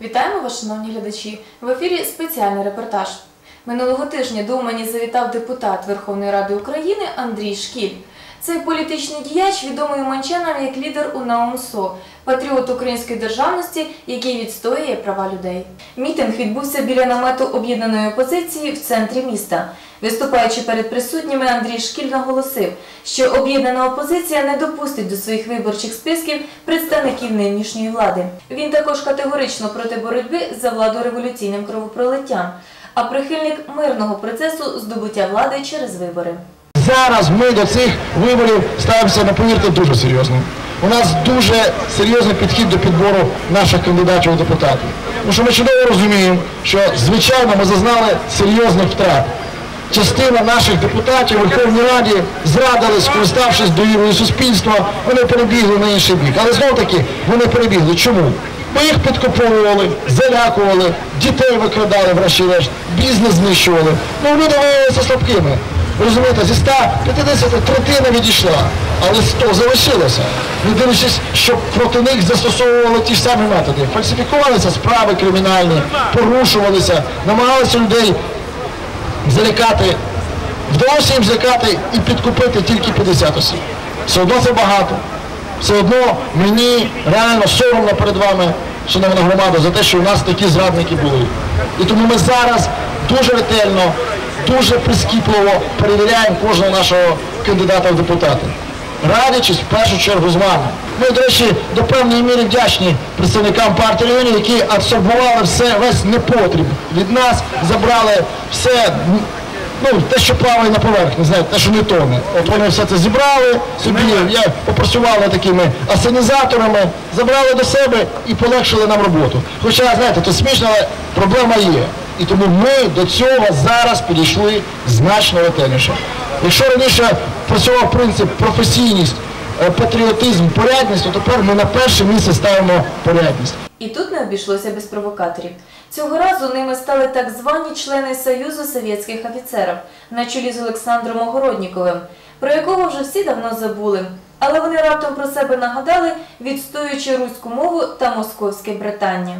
Вітаємо вас, шановні глядачі! В ефірі спеціальний репортаж. Минулого тижня до Умані завітав депутат Верховної Ради України Андрій Шкіль. Цей політичний діяч відомий уманчанам як лідер УНАУНСО, патріот української державності, який відстоює права людей. Мітинг відбувся біля намету об'єднаної опозиції в центрі міста. Виступаючи перед присутніми, Андрій Шкіль наголосив, що об'єднана опозиція не допустить до своїх виборчих списків представників нинішньої влади. Він також категорично проти боротьби за владу революційним кровопролиттям, а прихильник мирного процесу здобуття влади через вибори. Зараз ми до цих виборів ставимося, ну, повірте, дуже серйозно. У нас дуже серйозний підхід до підбору наших кандидатів у депутати. Тому що ми чудово розуміємо, що звичайно ми зазнали серйозних втрат. Частина наших депутатів у Верховній Раді зрадили, скориставшись довірою суспільства, вони перебігли на інший бік. Але знов таки вони перебігли. Чому? Бо їх підкуповували, залякували, дітей викрадали, врешті-решт, бізнес знищували. Ну, люди виявилися слабкими. Розумієте, зі 150 третина відійшла, але 100 залишилося. Не дивлячись, що проти них застосовували ті ж самі методи. Фальсифікувалися справи кримінальні, порушувалися, намагалися людей залякати. Вдалося їм злякати і підкупити тільки 50 осіб. Все одно це багато. Все одно мені реально соромно перед вами, шановна громада, за те, що у нас такі зрадники були. І тому ми зараз дуже ретельно, дуже прискіпливо перевіряємо кожного нашого кандидата в депутати. Радячись в першу чергу з вами. Ми, до речі, до певної міри вдячні представникам партії регіонів, які абсорбували все, весь непотріб від нас, забрали все, ну, те, що плаває на поверхні, знаєте, те, що не тоне. От вони все це зібрали собі, я попрацювали такими асенізаторами, забрали до себе і полегшили нам роботу. Хоча, знаєте, то смішно, але проблема є. І тому ми до цього зараз підійшли значно ретельніше. Якщо раніше працював принцип професійність, е, патріотизм, порядність, то тепер ми на перше місце ставимо порядність. І тут не обійшлося без провокаторів. Цього разу ними стали так звані члени Союзу совєтських офіцерів на чолі з Олександром Огородніковим, про якого вже всі давно забули. Але вони раптом про себе нагадали, відстоюючи руську мову та московське братання.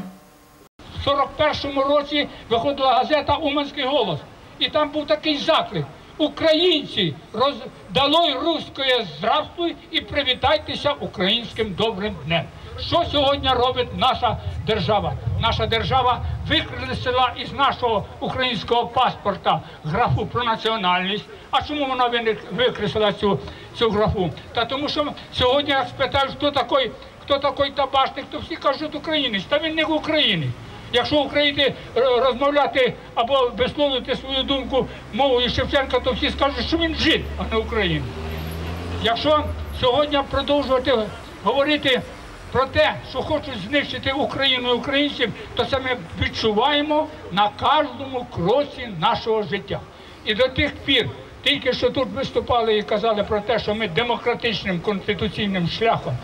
В 41-му році виходила газета Уманський голос. І там був такий заклик. Українці, роз... долой руське здравствуй і привітайтеся українським добрим днем. Що сьогодні робить наша держава? Наша держава викреслила із нашого українського паспорта графу про національність. А чому вона викреслила цю, цю графу? Та тому що сьогодні я спитаю, хто такий, хто такий табашник, то всі кажуть українець, та він не українець. Якщо Україні е, розмовляти або висловлювати свою думку мовою Шевченка, то всі скажуть, що він жид, а не українець. Якщо сьогодні продовжувати говорити про те, що хочуть знищити Україну і українців, то це ми відчуваємо на кожному кроці нашого життя. І до тих пір, тільки що тут виступали і казали про те, що ми демократичним конституційним шляхом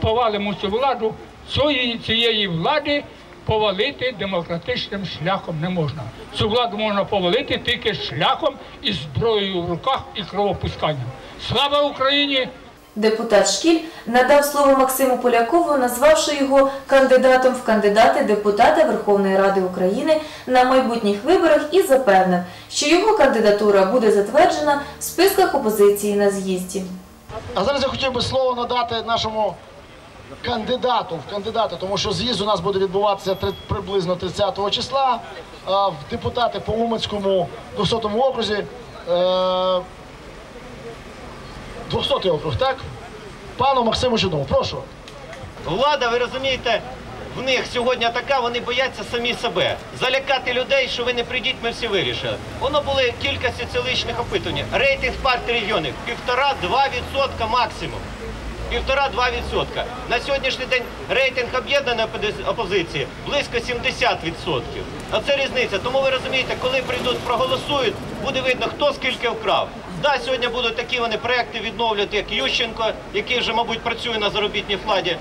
повалимо цю владу, цієї, цієї влади повалити демократичним шляхом не можна. Цю владу можна повалити тільки шляхом із зброєю в руках і кровопусканням. Слава Україні! Депутат Шкіль надав слово Максиму Полякову, назвавши його кандидатом в кандидати депутата Верховної Ради України на майбутніх виборах і запевнив, що його кандидатура буде затверджена в списках опозиції на з'їзді. А зараз я хотів би слово надати нашому кандидату в кандидати, тому що з'їзд у нас буде відбуватися приблизно 30 числа в депутати по Уманському 200 окрузі. Е, 200 округ, так? Пану Максиму Чудову, прошу. Влада, ви розумієте, в них сьогодні така, вони бояться самі себе. Залякати людей, що ви не прийдіть, ми всі вирішили. Воно були кілька соціологічних опитувань. Рейтинг партії регіонів півтора-два відсотка максимум. Півтора-два відсотка. На сьогоднішній день рейтинг об'єднаної опозиції близько 70 відсотків. А це різниця. Тому ви розумієте, коли прийдуть, проголосують, буде видно, хто скільки вкрав. Да, сьогодні будуть такі вони проекти відновлювати, як Ющенко, який вже, мабуть, працює на заробітній вкладі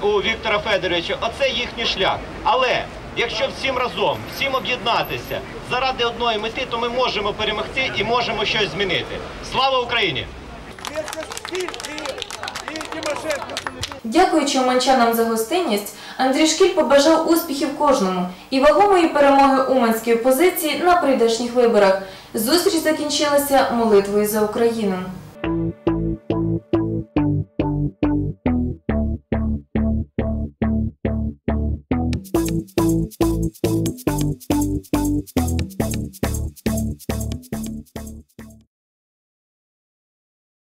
у Віктора Федоровича. Оце їхній шлях. Але якщо всім разом, всім об'єднатися заради одної мети, то ми можемо перемогти і можемо щось змінити. Слава Україні! Дякуючи уманчанам за гостинність, Андрій Шкіль побажав успіхів кожному і вагомої перемоги уманської опозиції на прийдешніх виборах. Зустріч закінчилася молитвою за Україну.